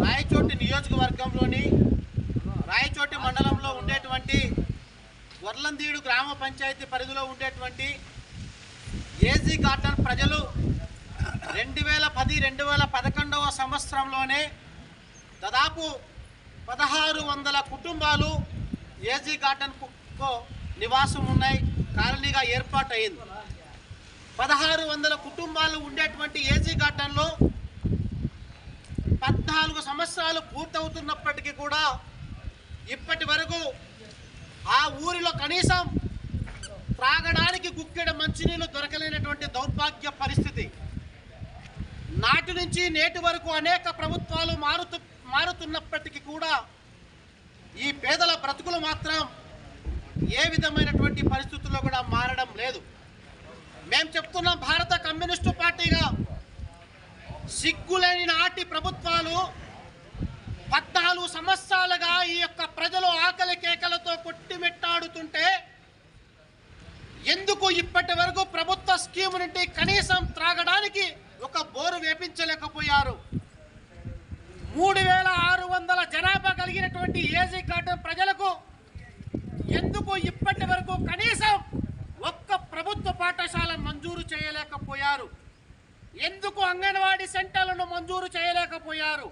రాయచోటి నియోజకవర్గంలోని రాయచోటి మండలంలో ఉండేటువంటి వర్లందీడు గ్రామ పంచాయతీ పరిధిలో ఉండేటువంటి ఏజీ గార్డెన్ ప్రజలు రెండు వేల పది రెండు వేల పదకొండవ సంవత్సరంలోనే దాదాపు పదహారు వందల కుటుంబాలు ఏజీ గార్డెన్కు నివాసం ఉన్నాయి కాలనీగా అయింది పదహారు వందల కుటుంబాలు ఉండేటువంటి ఏజీ గార్డెన్లో పద్నాలుగు సంవత్సరాలు పూర్తవుతున్నప్పటికీ కూడా ఇప్పటి వరకు ఆ ఊరిలో కనీసం త్రాగడానికి గుక్కెడ మంచినీళ్ళు దొరకలేనటువంటి దౌర్భాగ్య పరిస్థితి. నాటి నుంచి నేటి వరకు అనేక ప్రభుత్వాలు మారుతు మారుతున్నప్పటికీ కూడా ఈ పేదల బ్రతుకులు మాత్రం ఏ విధమైనటువంటి పరిస్థితుల్లో కూడా మారడం లేదు. మేము చెప్తున్నాం భారత కమ్యూనిస్టు పార్టీగా సిగ్గులేని నాటి ప్రభుత్వాలు పద్నాలుగు సంవత్సరాలుగా ఈ యొక్క ప్రజలు ఆకలి కేకలతో కొట్టిమెట్టాడుతుంటే ఎందుకు ఇప్పటి వరకు ప్రభుత్వ స్కీమ్ నుండి కనీసం త్రాగడానికి ఒక బోరు వేపించలేకపోయారు? మూడు వేల ఆరు వందల జనాభా కలిగినటువంటి ఏజీ గార్డెన్ ప్రజలకు ఎందుకు ఇప్పటి వరకు కనీసం ఒక్క ప్రభుత్వ పాఠశాల మంజూరు చేయలేకపోయారు? ఎందుకు అంగన్వాడీ సెంటర్లను మంజూరు చేయలేకపోయారు?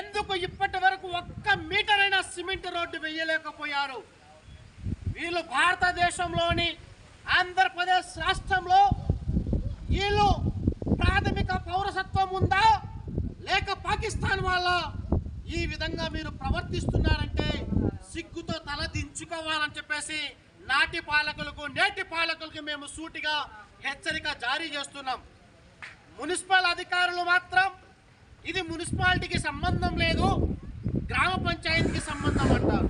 ఎందుకు ఇప్పటి వరకు ఒక్క మీటర్ అయినా సిమెంట్ రోడ్డు వేయలేకపోయారు? వీళ్ళు భారతదేశంలోని ఆంధ్రప్రదేశ్ రాష్ట్రంలో వీళ్ళు ప్రాథమిక పౌరసత్వం ఉందా? లేక పాకిస్తాన్ వాళ్ళ ఈ విధంగా మీరు ప్రవర్తిస్తున్నారంటే సిగ్గుతో తల దించుకోవాలని చెప్పేసి నాటి పాలకులకు నేటి పాలకులకు మేము సూటిగా హెచ్చరిక జారీ చేస్తున్నాం. మున్సిపల్ అధికారులు మాత్రం ఇది మున్సిపాలిటీకి సంబంధం లేదు గ్రామ పంచాయతీకి సంబంధం అంటారు.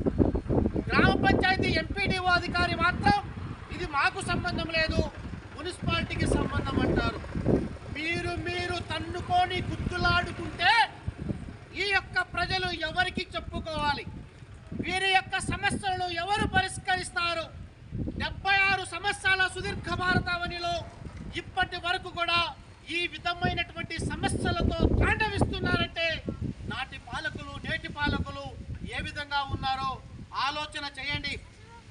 గ్రామ పంచాయతీ ఎంపీడీఓ అధికారి మాత్రం ఇది మాకు సంబంధం లేదు మున్సిపాలిటీకి సంబంధం అంటారు. మీరు మీరు తన్నుకొని గుర్తులాడుకుంటే ఈ యొక్క ప్రజలు ఎవరికి చెప్పుకోవాలి? వీరి యొక్క సమస్యలను ఎవరు పరిష్కరిస్తారు? డెబ్బై ఆరు సంవత్సరాల సుదీర్ఘ భారతావనిలో ఇప్పటి వరకు కూడా ఈ విధమైనటువంటి సమస్యలతో తాండవిస్తున్నారంటే నాటి పాలకులు నేటి పాలకులు ఏ విధంగా ఉన్నారో ఆలోచన చేయండి.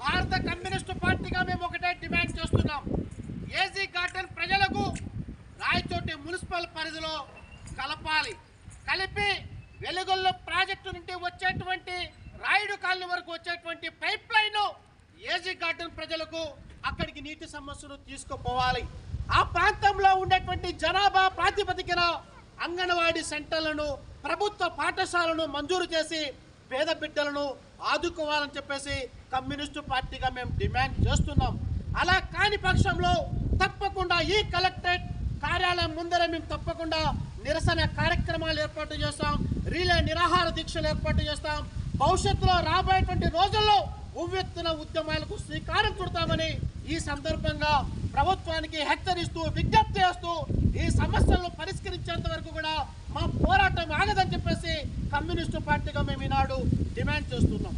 భారత కమ్యూనిస్టు పార్టీగా మేము ఒకటే డిమాండ్ చేస్తున్నాం. ఏజీ గార్డెన్ ప్రజలకు రాయచోటి మున్సిపల్ పరిధిలో కలపాలి. కలిపి వెలుగుల్లో ప్రాజెక్టు నుండి వచ్చేటువంటి రాయుడు కాలనీ వరకు వచ్చేటువంటి పైప్ లైన్ ఏజీ గార్డెన్ ప్రజలకు అక్కడికి నీటి సమస్యను తీసుకుపోవాలి. ఆ ప్రాంతంలో ఉండేటువంటి జనాభా ప్రాతిపదికన అంగన్వాడీ సెంటర్లను ప్రభుత్వ పాఠశాలను మంజూరు చేసి పేద బిడ్డలను ఆదుకోవాలని చెప్పేసి కమ్యూనిస్టు పార్టీగా మేము డిమాండ్ చేస్తున్నాం. అలా కాని పక్షంలో తప్పకుండా ఈ కలెక్టరేట్ కార్యాలయం ముందర మేము తప్పకుండా నిరసన కార్యక్రమాలు ఏర్పాటు చేస్తాం. రీలే నిరాహార దీక్షలు ఏర్పాటు చేస్తాం. భవిష్యత్తులో రాబోయేటువంటి రోజుల్లో ఉవ్వెత్తున ఉద్యమాలకు శ్రీకారం చుడతామని ఈ సందర్భంగా ప్రభుత్వానికి హెచ్చరిస్తూ విజ్ఞప్తి చేస్తూ ఈ సమస్యలను పరిష్కరించేంత వరకు కూడా మా పోరాటం ఆగదని చెప్పేసి కమ్యూనిస్టు పార్టీగా మేము ఈనాడు డిమాండ్ చేస్తున్నాం.